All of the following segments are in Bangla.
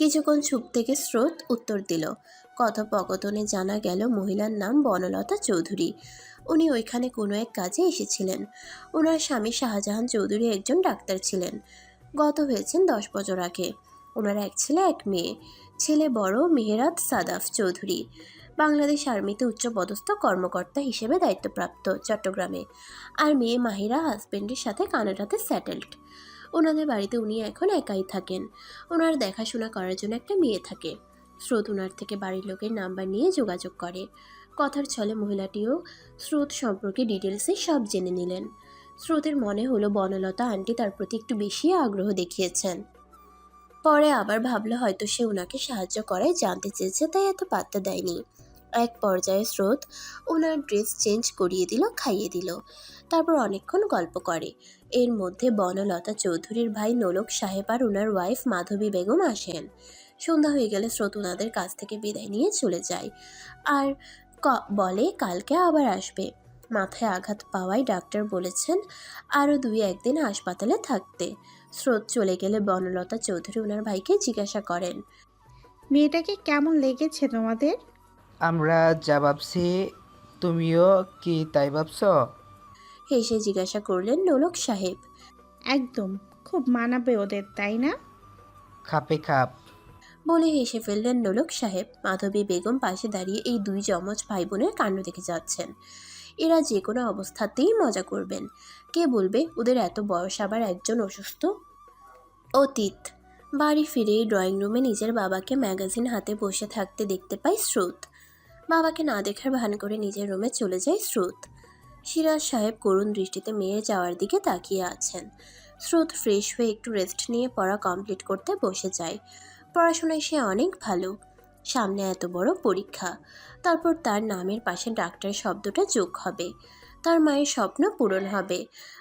কিছুক্ষণ চুপ থেকে স্রোত উত্তর দিল। কথোপকথনে জানা গেল মহিলার নাম বনলতা চৌধুরী। উনি ওইখানে কোনো এক কাজে এসেছিলেন। ওনার স্বামী শাহজাহান চৌধুরী একজন ডাক্তার ছিলেন। গত হয়েছেন দশ বছর আগে। ওনার এক ছেলে, এক মেয়ে। ছেলে বড় মেহেরাত সাদাফ চৌধুরী। বাংলাদেশ আর্মিতে উচ্চপদস্থ কর্মকর্তা হিসেবে দায়িত্বপ্রাপ্ত চট্টগ্রামে। আর মেয়ে মাহিরা হাজবেন্ডের সাথে কানাডাতে সেটেলড ওনাদের বাড়িতে উনি এখন একাই থাকেন। ওনার দেখাশোনা করার জন্য একটা মেয়ে থাকে। স্রোত ওনার থেকে বাড়ির লোকের নাম্বার নিয়ে যোগাযোগ করে। কথার ছলে মহিলাটিও স্রোত সম্পর্কে ডিটেলসে সব জেনে নিলেন। স্রোতের মনে হলো বনলতা আন্টি তার প্রতি একটু বেশি আগ্রহ দেখিয়েছেন। পরে আবার ভাবলো হয়তো সে ওনাকে সাহায্য করায় জানতে চেয়েছে, তাই এত পাত্তা দেয়নি। এক পর্যায়ে স্রোত ওনার ড্রেস চেঞ্জ করিয়ে দিল, খাইয়ে দিল। তারপর অনেকক্ষণ গল্প করে। এর মধ্যে বনলতা চৌধুরীর ভাই নোলক সাহেব আর ওনার ওয়াইফ মাধবী বেগম আসেন। সন্ধ্যা হয়ে গেলে স্রোত ওনাদের কাছ থেকে বিদায় নিয়ে চলে যায়। আর বলে কালকে আবার আসবে। মাথায় আঘাত পাওয়ায় ডাক্তার বলেছেন আরও দুই একদিন হাসপাতালে থাকতে। স্রোত চলে গেলে বনলতা চৌধুরী ওনার ভাইকে জিজ্ঞাসা করেন, মেয়েটাকে কেমন লেগেছে তোমাদের? আমরা যা ভাবছি তুমিও কি তাই ভাবছ? হেসে জিজ্ঞাসা করলেন নোলক সাহেব। একদম খুব মানাবে ওদের তাই না? খাপে খাপ। বলে হেসে ফেললেন নোলক সাহেব। মাধবী বেগম পাশে দাঁড়িয়ে এই দুই যমজ ভাই বোনের কাণ্ড দেখে যাচ্ছেন। এরা যে কোনো অবস্থাতেই মজা করবেন। কে বলবে ওদের এত বয়স আবার একজন অসুস্থ? অতীত। বাড়ি ফিরেই ড্রয়িং রুমে নিজের বাবাকে ম্যাগাজিন হাতে বসে থাকতে দেখতে পাই স্রোত। বাবাকে না দেখার ভান করে নিজের রুমে চলে যায় স্রোত সিরাজ সাহেব করুণ দৃষ্টিতে মেয়ের যাওয়ার দিকে তাকিয়ে আছেন। স্রোত ফ্রেশ হয়ে একটু রেস্ট নিয়ে পড়া কমপ্লিট করতে বসে যায়। পড়াশোনায় সে অনেক ভালো। সামনে এত বড় পরীক্ষা। তারপর তার নামের পাশে ডাক্তার শব্দটা যোগ হবে। তার মায়ের স্বপ্ন পূরণ হবে।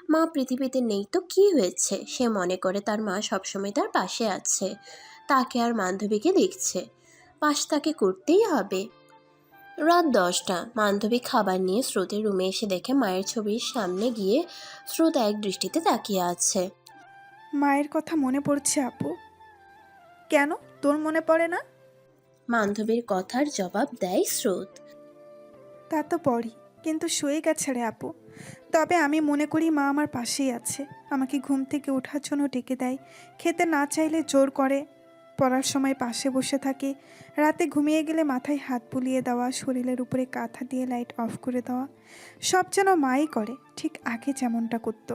মা পৃথিবীতে নেই তো কি হয়েছে? সে মনে করে তার মা সবসময় তার পাশে আছে। তাকে আর বান্ধবীকে দেখছে। পাশ তাকে করতেই হবে। রাত দশটা। বান্ধবী খাবার নিয়ে স্রোতের রুমে এসে দেখে মায়ের ছবির সামনে গিয়ে স্রোত এক দৃষ্টিতে তাকিয়ে আছে। মায়ের কথা মনে পড়ছে আপু। কেন? তোর মনে পড়ে না? বান্ধবীর কথার জবাব দেয় স্রোত। তা তো পড়ি কিন্তু শুয়ে গেছে রে আপু। তবে আমি মনে করি মা আমার পাশেই আছে। আমাকে ঘুম থেকে ওঠার জন্য ডেকে দেয়। খেতে না চাইলে জোর করে পড়ার সময় পাশে বসে থাকে। রাতে ঘুমিয়ে গেলে মাথায় হাত বুলিয়ে দেওয়া শরীরের উপরে কাঁথা দিয়ে লাইট অফ করে দেওয়া সব যেন মাই করে ঠিক আগে যেমনটা করতো।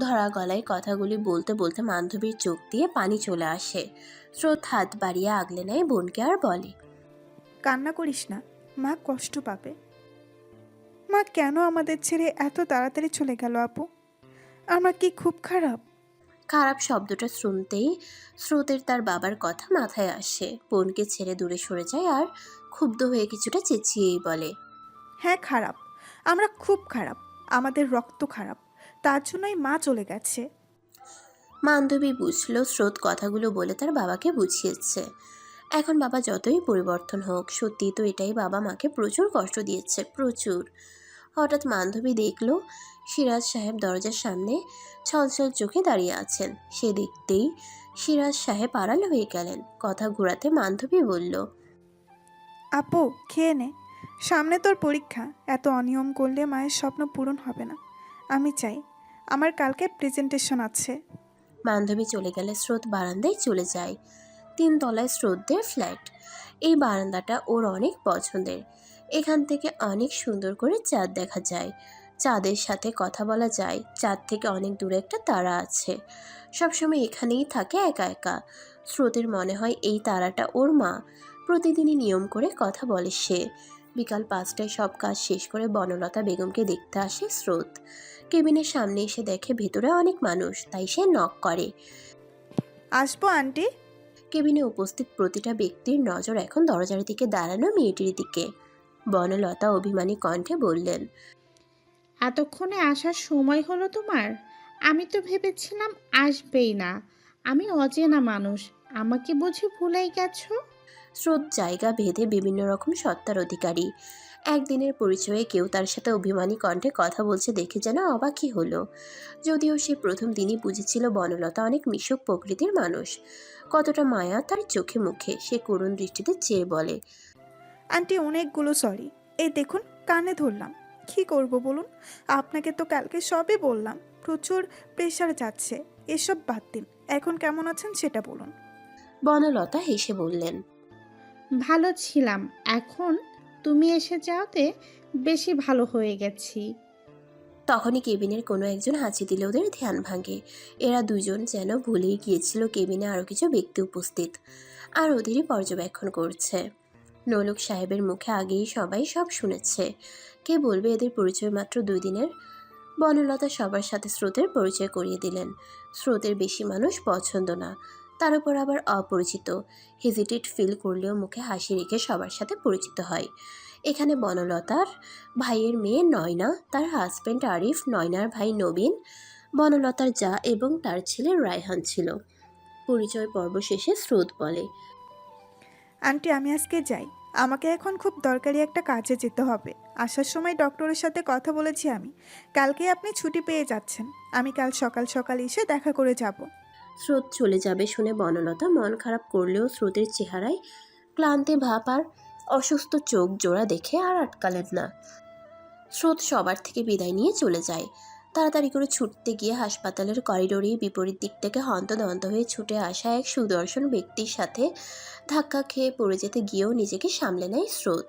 ধরা গলায় কথাগুলি বলতে বলতে বান্ধবীর চোখ দিয়ে পানি চলে আসে। স্রোত হাত বাড়িয়ে আগলে নেয় বোনকে আর বলে কান্না করিস না মা কষ্ট পাবে। মা কেন আমাদের ছেড়ে এত তাড়াতাড়ি চলে গেল আপু? আমরা কি খুব খারাপ? খারাপ শব্দটা শুনতেই স্রোতের তার বাবার কথা মাথায় আসে। বোনকে ছেড়ে দূরে সরে যায় আর ক্ষুব্ধ হয়ে কিছুটা চেঁচিয়েই বলে হ্যাঁ খারাপ। আমরা খুব খারাপ। আমাদের রক্ত খারাপ। তার জন্যই মা চলে গেছে। বান্ধবী বুঝলো স্রোত কথাগুলো বলে তার বাবাকে বুঝিয়েছে। এখন বাবা যতই পরিবর্তন হোক সত্যি তো এটাই বাবা মাকে প্রচুর কষ্ট দিয়েছে প্রচুর। হঠাৎ বান্ধবী দেখল সিরাজ সাহেব দরজার সামনে ছলছল চোখে দাঁড়িয়ে আছেন। সে দেখতেই সিরাজ সাহেব আড়াল হয়ে গেলেন। কথা ঘোরাতে বান্ধবী বলল আপু খেয়ে নে। সামনে তোর পরীক্ষা। এত অনিয়ম করলে মায়ের স্বপ্ন পূরণ হবে না। আমি চাই। আমার কালকে প্রেজেন্টেশন আছে। বান্ধবী চলে গেলে স্রোত বারান্দায় চলে যায়। তিন তলায় স্রোতদের ফ্ল্যাট এই বারান্দাটা ওর অনেক পছন্দের। এখান থেকে অনেক সুন্দর করে চাঁদ দেখা যায়। চাঁদের সাথে কথা বলা যায়। চাঁদ থেকে অনেক দূরে একটা তারা আছে। সবসময় এখানেই থাকে একা একা। স্রোতের মনে হয় এই তারাটা ওর মা। প্রতিদিনই নিয়ম করে কথা বলে সে। বিকাল পাঁচটায় সব কাজ শেষ করে বনলতা বেগমকে দেখতে আসে স্রোত। কেবিনের সামনে এসে দেখে ভেতরে অনেক মানুষ তাই সে নক করে। আসব আন্টি? কেবিনে উপস্থিত প্রতিটা ব্যক্তির নজর এখন দরজার দিকে দাঁড়ানো মেয়েটির দিকে। বনলতা অভিমানী কণ্ঠে বললেন এতক্ষণে আসার সময় হলো তোমার? আমি তো ভেবেছিলাম আসবেই না। আমি অচেনা মানুষ। আমাকে বুঝি ভুলেই গেছো? স্রোত জায়গা ভেদে বিভিন্ন রকম সত্তার অধিকারী। একদিনের পরিচয়ে কেউ তার সাথে অভিমানী কণ্ঠে কথা বলছে দেখে যেন অবাকই হলো। যদিও সে প্রথম দিনই বুঝেছিল বনলতা অনেক মিশুক প্রকৃতির মানুষ। কতটা মায়া তার চোখে মুখে সে করুণ দৃষ্টিতে চেয়ে বলে। আন্টি অনেকগুলো সরি এই দেখুন কানে ধরলাম। কি করব বলুন? আপনাকে তো কালকে সবই বললাম। প্রচুর প্রেশার যাচ্ছে। এসব বাদ দিন। এখন কেমন আছেন সেটা বলুন। বনলতা হেসে বললেন ভালো ছিলাম। এখন তুমি এসে যাওয়াতে বেশি ভালো হয়ে গেছি। তখনই কেবিনের কোনো একজন হাঁচি দিলে ওদের ধ্যান ভাঙে। এরা দুজন যেন ভুলেই গিয়েছিল কেবিনে আরও কিছু ব্যক্তি উপস্থিত। আর ওদেরই পর্যবেক্ষণ করছে। নলুক সাহেবের মুখে আগেই সবাই সব শুনেছে। কে বলবে এদের পরিচয় মাত্র দুই দিনের? বনলতা সবার সাথে স্রোতের পরিচয় করিয়ে দিলেন। স্রোতের বেশি মানুষ পছন্দ না। তার উপর আবার অপরিচিত। হেজিটেট ফিল করলেও মুখে হাসি রেখে সবার সাথে পরিচিত হয়। এখানে বনলতার ভাইয়ের মেয়ে নয়না, তার হাজব্যান্ড আরিফ, নয়নার ভাই নবীন, বনলতার যা এবং তার ছেলে রায়হান ছিল। পরিচয় পর্ব শেষে স্রোত বলে আন্টি, আমি আজকে যাই। আমাকে এখন খুব দরকারি একটা কাজে যেতে হবে। আসার সময় ডক্টরের সাথে কথা বলেছি আমি। কালকে আপনি ছুটি পেয়ে যাচ্ছেন। আমি কাল সকাল সকাল এসে দেখা করে যাব। স্রোত চলে যাবে শুনে বনলতা মন খারাপ করলেও স্রোতের চেহারায় ক্লান্তি ভাব আর অসুস্থ চোখ জোড়া দেখে আর আটকালেন না। স্রোত সবার থেকে বিদায় নিয়ে চলে যায়। তাড়াতাড়ি করে ছুটতে গিয়ে হাসপাতালের করিডোরে বিপরীত দিক থেকে হন্তদন্ত হয়ে ছুটে আসা এক সুদর্শন ব্যক্তির সাথে ধাক্কা খেয়ে পড়ে যেতে গিয়েও নিজেকে সামলে নেয় স্রোত।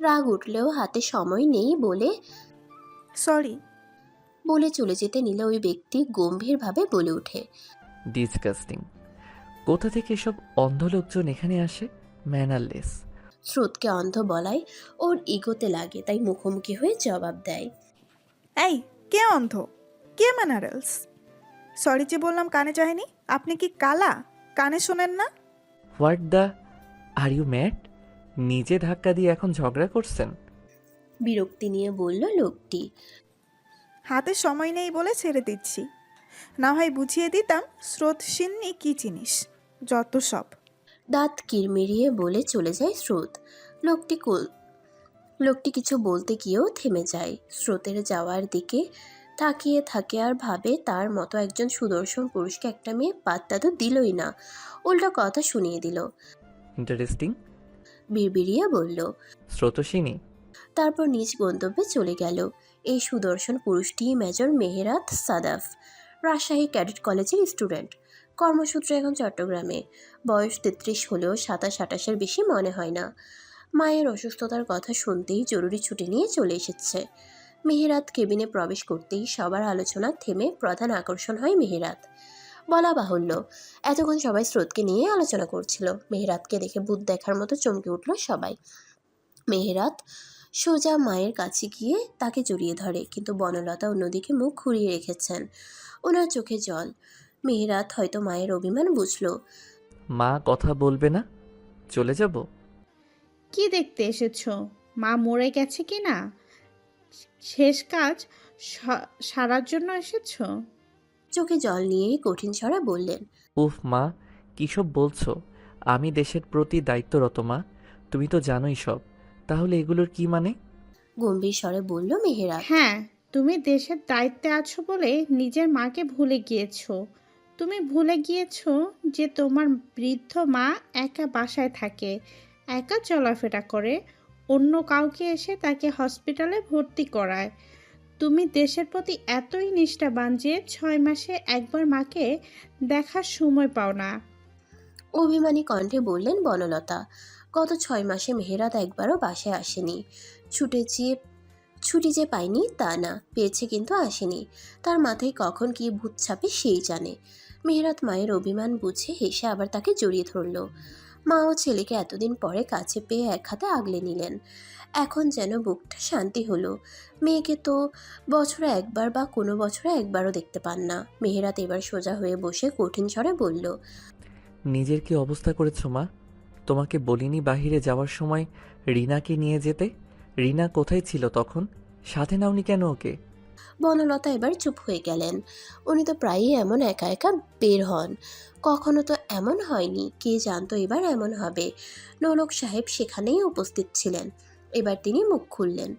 রাগ উঠলেও হাতে সময় নেই বলে সরি বলে চলে যেতে নিলে ওই ব্যক্তি গম্ভীরভাবে বলে ওঠে। ডিসকাস্টিং কোথা থেকে এসব অন্ধ লোকজন এখানে আসে? ম্যানারলেস স্রোতকে অন্ধ বলায় ওর ইগোতে লাগে তাই মুখোমুখি হয়ে জবাব দেয়। এই কে অন্ধ? কে ম্যানারেলস সরি যে বললাম কানে যায়নি আপনি কি কালা? কানে শোনেন না। What the are you mad? নিজে ধাক্কা দিয়ে এখন ঝগড়া করছেন? বিরক্তি নিয়ে বলল লোকটি। হাতে সময় নেই বলে ছেড়ে দিচ্ছি। না হয় বুঝিয়ে দিতাম স্রোত সিন্নি কি জিনিস যত সব। দাঁত কিরমিরিয়ে বলে চলে যায় স্রোত। লোকটি কোল লোকটি কিছু বলতে গিয়েও থেমে যায়। স্রোতের যাওয়ার দিকে তাকিয়ে থাকে আর ভাবে তার মতো একজন সুদর্শন পুরুষকে একটা মেয়ে পাত্তা তো দিলই না। উল্টো কথা শুনিয়ে দিল। ইন্টারেস্টিং বিড়বিড়িয়ে বলল। স্রোতসিনী? তারপর নিজ গন্তব্যে চলে গেল। এই সুদর্শন পুরুষটি মেজর মেহেরাত সাদাফ রাজশাহী ক্যাডেট কলেজের স্টুডেন্ট। কর্মসূত্রে এখন চট্টগ্রামে। বয়স তেত্রিশ হলেও সাতাশ আটাশের বেশি মনে হয় না। মায়ের অসুস্থতার কথা শুনতেই জরুরি ছুটি নিয়ে চলে এসেছে। মেহেরাত কেবিনে প্রবেশ করতেই সবার আলোচনা থেমে প্রধান আকর্ষণ হয় মেহেরাত। বলা বাহুল্য, এতক্ষণ সবাই স্রোতকে নিয়ে আলোচনা করছিল। মেহেরাতকে দেখে বুধ দেখার মতো চমকে উঠল সবাই। মেহেরাত সোজা মায়ের কাছে গিয়ে তাকে জড়িয়ে ধরে, কিন্তু বনলতা অন্যদিকে মুখ ঘুরিয়ে রেখেছেন। ওনার চোখে জল। মেহেরাত হয়তো মায়ের অভিমান বুঝলো। মা কথা বলবে না? চলে যাব? কি দেখতে এসেছ? মা মরে গেছে কি না? শেষ কাজ সারার জন্য এসেছ? চোখে জল নিয়েই কঠিন স্বরে বললেন উফ মা কিসব বলছো? আমি দেশের প্রতি দায়িত্বরত মা। তুমি তো জানোই সব। তাহলে এগুলোর কি মানে? গম্ভীর স্বরে বলল মেহেরাত হ্যাঁ তুমি দেশের দায়িত্বে আছো বলে নিজের মাকে ভুলে গিয়েছো। তুমি ভুলে গিয়েছো যে তোমার বৃদ্ধ মা একা বাসায় থাকে। একা চলাফেরা করে, অন্য কাউকে এসে তাকে হসপিটালে ভর্তি করায়। তুমি দেশের প্রতি এতই নিষ্ঠাবান যে ছয় মাসে একবার মাকে দেখার সময় পাও না। অভিমানী কণ্ঠে বললেন বনলতা, গত ছয় মাসে মেহেরাত একবারও বাসায় আসেনি। ছুটে যেয়ে ছুটি যে পায়নি তা না, পেয়েছে কিন্তু আসেনি। তার মাথায় কখন কি ভূত ছাপে সেই জানে। মেহেরাত মায়ের অভিমান বুঝে হেসে আবার তাকে জড়িয়ে ধরল। মা ও ছেলেকে এতদিন পরে কাছে পেয়ে এক হাতে আগলে নিলেন। এখন যেন বুকটা শান্তি হলো। মেয়েকে তো বছরে একবার বা কোনো বছরে একবারও দেখতে পান না। মেহেরাত এবার সোজা হয়ে বসে কঠিন স্বরে বলল নিজের কি অবস্থা করেছ মা? তোমাকে বলিনি বাহিরে যাওয়ার সময় রিনাকে নিয়ে যেতে? রিনা কোথায় ছিল তখন? সাথে নাওনি কেন ওকে? বনলতা এবার চুপ হয়ে গেলেন। উনি তো প্রায়ই এমন একা একা বের হন। কখনো তো এমন হয়নি, কে জানতো এবার এমন হবে। ননক সাহেব সেখানেই উপস্থিত ছিলেন। এবার তিনি মুখ খুললেন।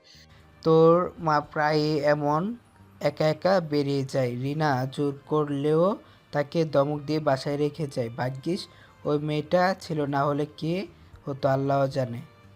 তোর মা প্রায় এমন একা একা বেরিয়ে যায়। রিনা জোর করলেও তাকে দমক দিয়ে বাসায় রেখে যায়। ভাগ্যিস ওই মেয়েটা ছিল, না হলে কে হতো আল্লাহ জানে।